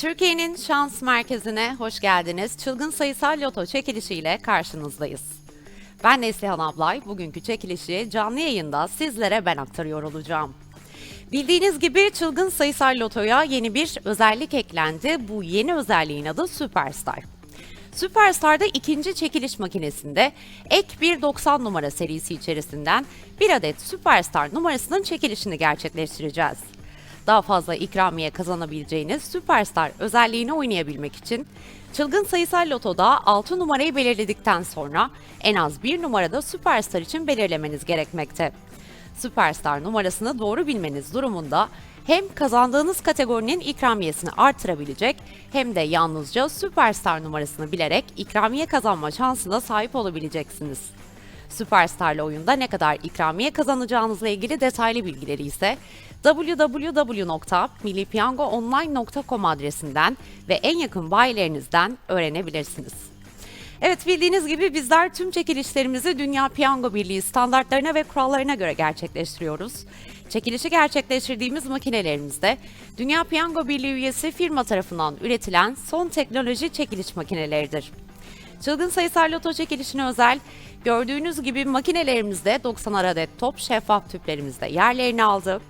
Türkiye'nin şans merkezine hoş geldiniz. Çılgın sayısal loto çekilişiyle karşınızdayız. Ben Neslihan Ablay. Bugünkü çekilişi canlı yayında sizlere ben aktarıyor olacağım. Bildiğiniz gibi çılgın sayısal lotoya yeni bir özellik eklendi. Bu yeni özelliğin adı Superstar. Superstar'da ikinci çekiliş makinesinde ek bir 90 numara serisi içerisinden bir adet Superstar numarasının çekilişini gerçekleştireceğiz. Daha fazla ikramiye kazanabileceğiniz Superstar özelliğini oynayabilmek için Çılgın Sayısal Loto'da 6 numarayı belirledikten sonra en az bir numarada Superstar için belirlemeniz gerekmekte. Superstar numarasını doğru bilmeniz durumunda hem kazandığınız kategorinin ikramiyesini artırabilecek hem de yalnızca Superstar numarasını bilerek ikramiye kazanma şansına sahip olabileceksiniz. Superstar'la oyunda ne kadar ikramiye kazanacağınızla ilgili detaylı bilgileri ise www.millipiyangoonline.com adresinden ve en yakın bayilerinizden öğrenebilirsiniz. Evet bildiğiniz gibi bizler tüm çekilişlerimizi Dünya Piyango Birliği standartlarına ve kurallarına göre gerçekleştiriyoruz. Çekilişi gerçekleştirdiğimiz makinelerimizde Dünya Piyango Birliği üyesi firma tarafından üretilen son teknoloji çekiliş makineleridir. Çılgın sayısal loto çekilişine özel gördüğünüz gibi makinelerimizde 90 adet top şeffaf tüplerimizde yerlerini aldı.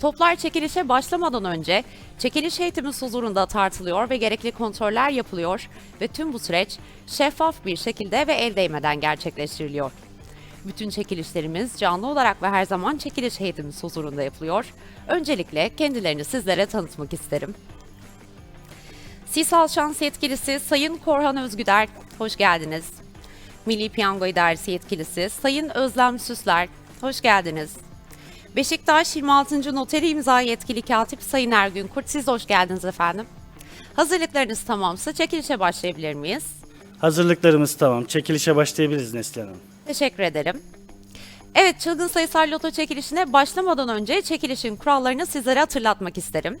Toplar çekilişe başlamadan önce çekiliş heyetimiz huzurunda tartılıyor ve gerekli kontroller yapılıyor ve tüm bu süreç şeffaf bir şekilde ve el değmeden gerçekleştiriliyor. Bütün çekilişlerimiz canlı olarak ve her zaman çekiliş heyetimiz huzurunda yapılıyor. Öncelikle kendilerini sizlere tanıtmak isterim. Sisal Şans Yetkilisi Sayın Korhan Özgüder, hoş geldiniz. Milli Piyango İdaresi Yetkilisi Sayın Özlem Süsler, hoş geldiniz. Beşiktaş 26. Noteri İmza Yetkili Katip Sayın Ergün Kurt, siz hoş geldiniz efendim. Hazırlıklarınız tamamsa çekilişe başlayabilir miyiz? Hazırlıklarımız tamam. Çekilişe başlayabiliriz Neslihan Hanım. Teşekkür ederim. Evet, çılgın sayısal loto çekilişine başlamadan önce çekilişin kurallarını sizlere hatırlatmak isterim.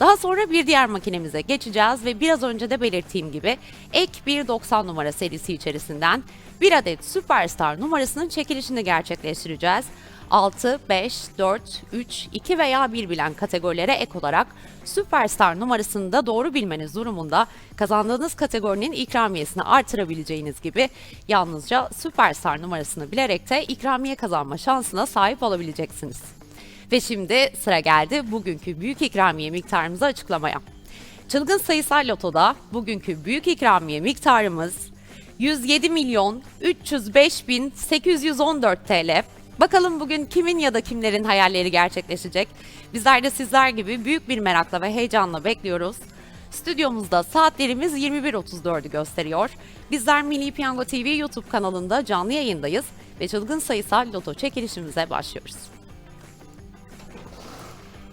Daha sonra bir diğer makinemize geçeceğiz ve biraz önce de belirttiğim gibi ek bir 90 numara serisi içerisinden bir adet Superstar numarasının çekilişini gerçekleştireceğiz. 6, 5, 4, 3, 2 veya 1 bilen kategorilere ek olarak Superstar numarasını da doğru bilmeniz durumunda kazandığınız kategorinin ikramiyesini artırabileceğiniz gibi yalnızca Superstar numarasını bilerek de ikramiye kazanma şansına sahip olabileceksiniz. Ve şimdi sıra geldi bugünkü büyük ikramiye miktarımızı açıklamaya. Çılgın sayısal lotoda bugünkü büyük ikramiye miktarımız 107 milyon 305 bin 814 TL. Bakalım bugün kimin ya da kimlerin hayalleri gerçekleşecek? Bizler de sizler gibi büyük bir merakla ve heyecanla bekliyoruz. Stüdyomuzda saatlerimiz 21.34'ü gösteriyor. Bizler Milli Piyango TV YouTube kanalında canlı yayındayız ve çılgın sayısal loto çekilişimize başlıyoruz.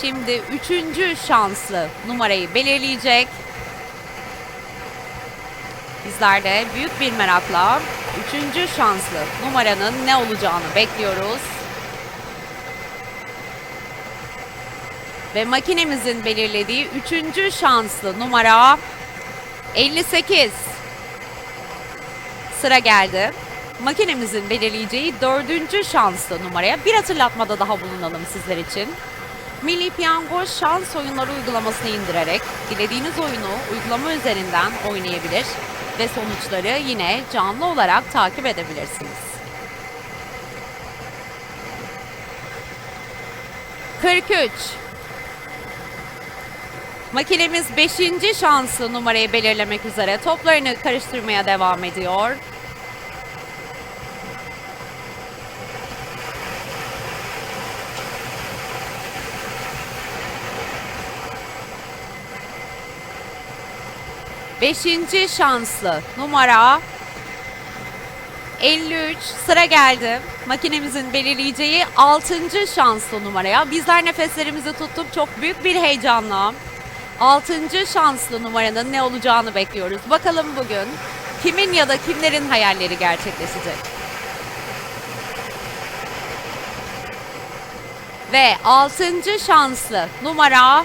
Şimdi üçüncü şanslı numarayı belirleyecek. Bizler de büyük bir merakla üçüncü şanslı numaranın ne olacağını bekliyoruz. Ve makinemizin belirlediği üçüncü şanslı numara 58. Sıra geldi. Makinemizin belirleyeceği dördüncü şanslı numaraya bir hatırlatmada daha bulunalım sizler için. Milli Piyango şans oyunları uygulamasını indirerek dilediğiniz oyunu uygulama üzerinden oynayabilir ve sonuçları yine canlı olarak takip edebilirsiniz. 43 Makinemiz 5. şanslı numarayı belirlemek üzere toplarını karıştırmaya devam ediyor. Beşinci şanslı numara 53 sıra geldi. Makinemizin belirleyeceği 6. şanslı numaraya. Bizler nefeslerimizi tuttuk çok büyük bir heyecanla. 6. şanslı numaranın ne olacağını bekliyoruz. Bakalım bugün kimin ya da kimlerin hayalleri gerçekleşecek. Ve 6. şanslı numara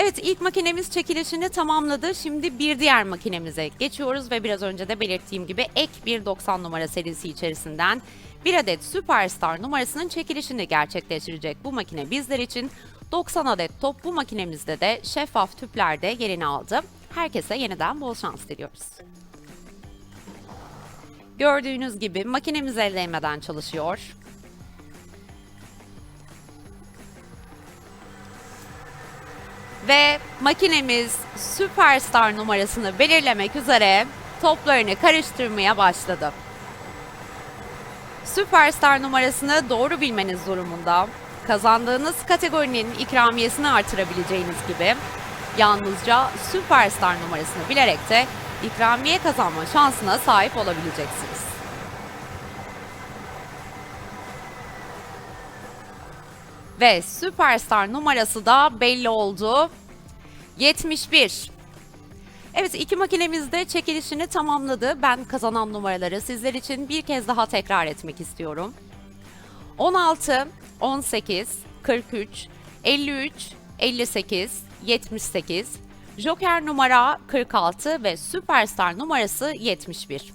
Evet ilk makinemiz çekilişini tamamladı. Şimdi bir diğer makinemize geçiyoruz ve biraz önce de belirttiğim gibi ek bir 90 numara serisi içerisinden bir adet Superstar numarasının çekilişini gerçekleştirecek bu makine bizler için 90 adet top bu makinemizde de şeffaf tüplerde yerini aldı. Herkese yeniden bol şans diliyoruz. Gördüğünüz gibi makinemiz el değmeden çalışıyor. Ve makinemiz Superstar numarasını belirlemek üzere toplarını karıştırmaya başladı. Superstar numarasını doğru bilmeniz durumunda kazandığınız kategorinin ikramiyesini artırabileceğiniz gibi yalnızca Superstar numarasını bilerek de ikramiye kazanma şansına sahip olabileceksiniz. Ve Superstar numarası da belli oldu. 71. Evet iki makinemiz de çekilişini tamamladı. Ben kazanan numaraları sizler için bir kez daha tekrar etmek istiyorum. 16, 18, 43, 53, 58, 78, Joker numara 46 ve Superstar numarası 71.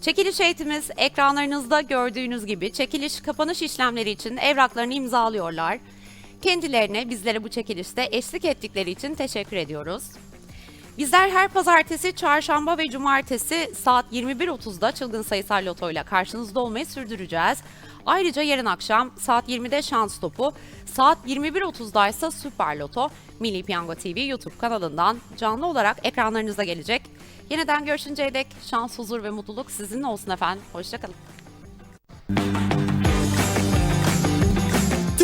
Çekiliş eğitimiz ekranlarınızda gördüğünüz gibi çekiliş kapanış işlemleri için evraklarını imzalıyorlar. Kendilerine bizlere bu çekilişte eşlik ettikleri için teşekkür ediyoruz. Bizler her pazartesi, çarşamba ve cumartesi saat 21.30'da çılgın sayısal loto ile karşınızda olmayı sürdüreceğiz. Ayrıca yarın akşam saat 20'de şans topu, saat 21.30'da ise Süper Loto Milli Piyango TV YouTube kanalından canlı olarak ekranlarınıza gelecek. Yeniden görüşünceye dek şans, huzur ve mutluluk sizinle olsun efendim. Hoşçakalın.